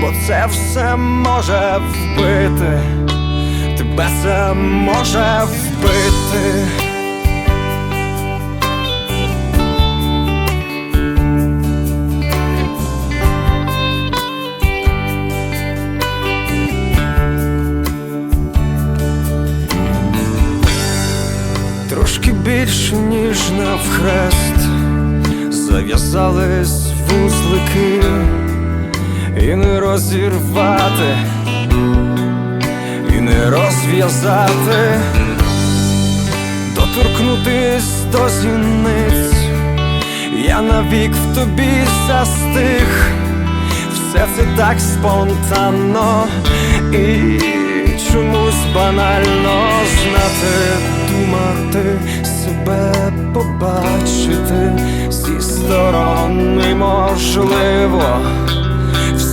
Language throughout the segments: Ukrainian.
бо це все може вбити, тебе це може вбити. Трошки більше, ніж навхрест, зав'язались і не розірвати, і не розв'язати, доторкнутись до зіниць, я навік в тобі застиг, все це так спонтанно і чомусь банально знати, думати, себе побачити. Зі сторони можливо,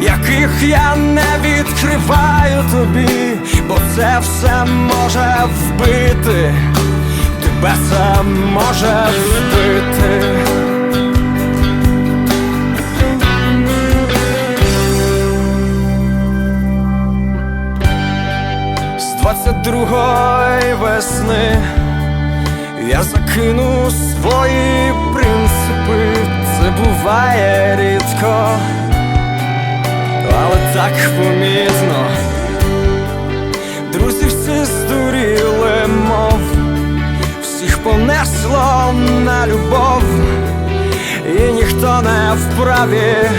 яких я не відкриваю тобі, бо це все може вбити, тебе це може вбити. З 22-ї весни я закину свої принципи, це буває рідко, так помітно. Друзі всі здуріли, мов всіх понесло на любов, і ніхто не вправі,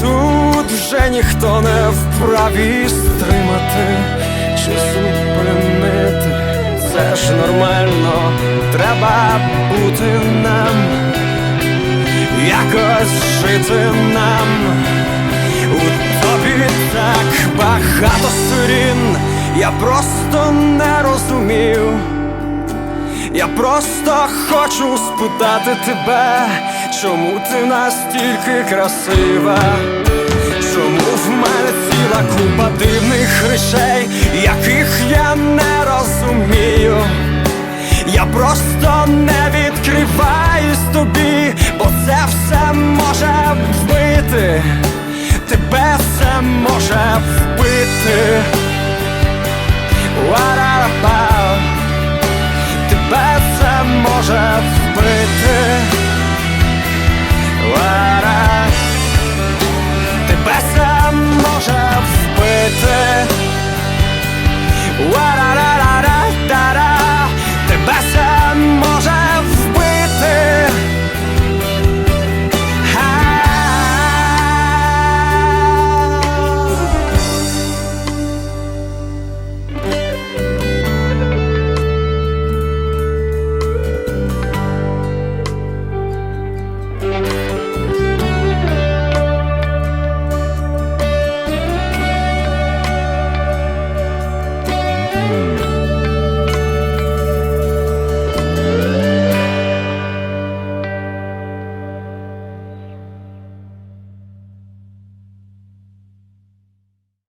тут вже ніхто не вправі стримати чи зупинити. Це ж нормально, треба бути нам, якось жити нам. У так багато сторін, я просто не розумію. Я просто хочу спитати тебе, чому ти настільки красива, чому в мене ціла купа дивних речей, яких я не розумію. Я просто не відкриваюсь тобі, бо це все може вбити, тебе це може вбити. What about? Тебе це може вбити.